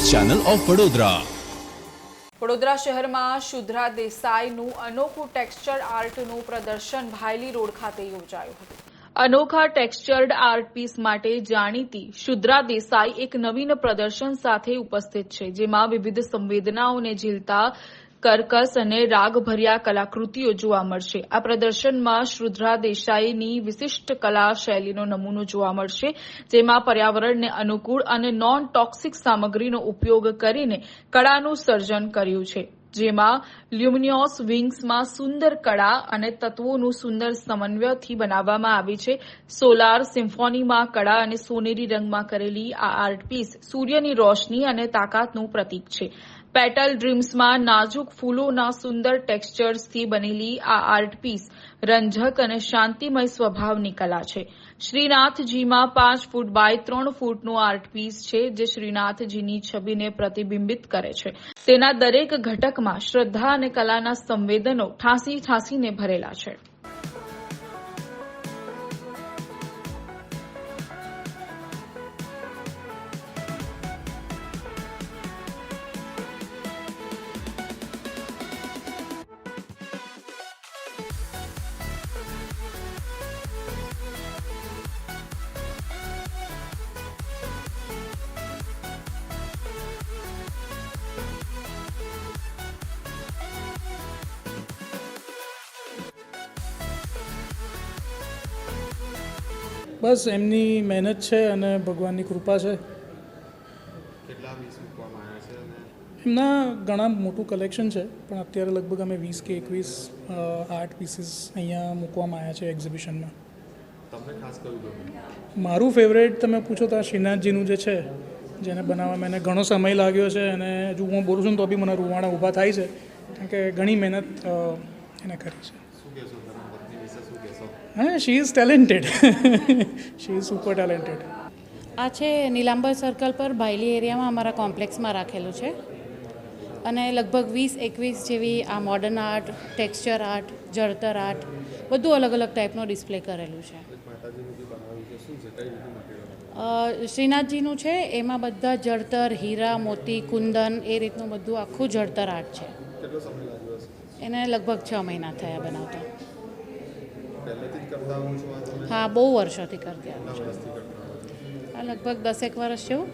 Channel of Vadodara. Vadodara શહેરમાં શુદ્રા દેસાઈનું અનોખું texture આર્ટનું પ્રદર્શન ભાયલી રોડ ખાતે યોજાયું હતું. અનોખા ટેક્સચર્ડ આર્ટ પીસ માટે જાણીતી શુદ્રા દેસાઈ એક નવીન પ્રદર્શન સાથે ઉપસ્થિત છે, જેમાં વિવિધ સંવેદનાઓને ઝીલતા કર્કશ અને રાગભર્યા કલાકૃતિઓ જોવા મળશે. આ પ્રદર્શનમાં શ્રુદ્રા દેસાઈની વિશિષ્ટ કલા શૈલીનો નમૂનો જોવા મળશે, જેમાં પર્યાવરણને અનુકૂળ અને નોન ટોક્સિક સામગ્રીનો ઉપયોગ કરીને કળાનું સર્જન કર્યું છે. જેમાં લ્યુમિનિયોસ વિંગ્સમાં સુંદર કળા અને તત્વોનું સુંદર સમન્વયથી બનાવવામાં આવી છે. સોલાર સિમ્ફોનીમાં કળા અને સોનેરી રંગમાં કરેલી આ આર્ટ પીસ સૂર્યની રોશની અને તાકાતનું પ્રતીક છે. પેટલ ડ્રીમ્સમાં નાજુક ફૂલોના સુંદર ટેક્સચર્સથી બનેલી આ આર્ટ પીસ રંજક અને શાંતિમય સ્વભાવની કલા છે. શ્રીનાથજીમાં પાંચ ફૂટ બાય ત્રણ ફૂટનું આર્ટ પીસ છે જે શ્રીનાથજીની છબીને પ્રતિબિંબિત કરે છે. તેના દરેક ઘટકમાં શ્રદ્ધા અને કલાના સંવેદનો ઠાંસી ઠાંસીને ભરેલા છે. બસ એમની મહેનત છે અને ભગવાનની કૃપા છે. એમના ઘણા મોટું કલેક્શન છે પણ અત્યારે લગભગ અમે વીસ કે એકવીસ આર્ટ પીસીસ અહીંયા મૂકવામાં આવ્યા છે એક્ઝિબિશનમાં. મારું ફેવરેટ તમે પૂછો તો આ શ્રીનાથજીનું જે છે જેને બનાવવામાં એને ઘણો સમય લાગ્યો છે અને હજુ હું બોલું છું ને તો બી મને રૂવાણા ઊભા થાય છે કારણ કે ઘણી મહેનત એને કરી છે. હા she is talented she is super talented આ છે નીલાંબર સર્કલ પર બાયલી એરિયામાં અમારા કોમ્પ્લેક્સમાં રાખેલું છે. અને લગભગ વીસ એકવીસ જેવી આ મોડર્ન આર્ટ ટેક્સચર આર્ટ જળતર આર્ટ બધું અલગ અલગ ટાઈપનું ડિસ્પ્લે કરેલું છે. શ્રીનાથજીનું છે એમાં બધા જળતર હીરા મોતી કુંદન એ રીતનું બધું આખું જળતર આર્ટ છે. કેટલો સમય લાગ્યો હશે? એને લગભગ છ મહિના થયા બનાવતા પહેલેથી જ કરતા આવું છું આ તમે હા બહુ વર્ષોથી કરતી આવું છો. આ લગભગ દસેક વર્ષ જેવું.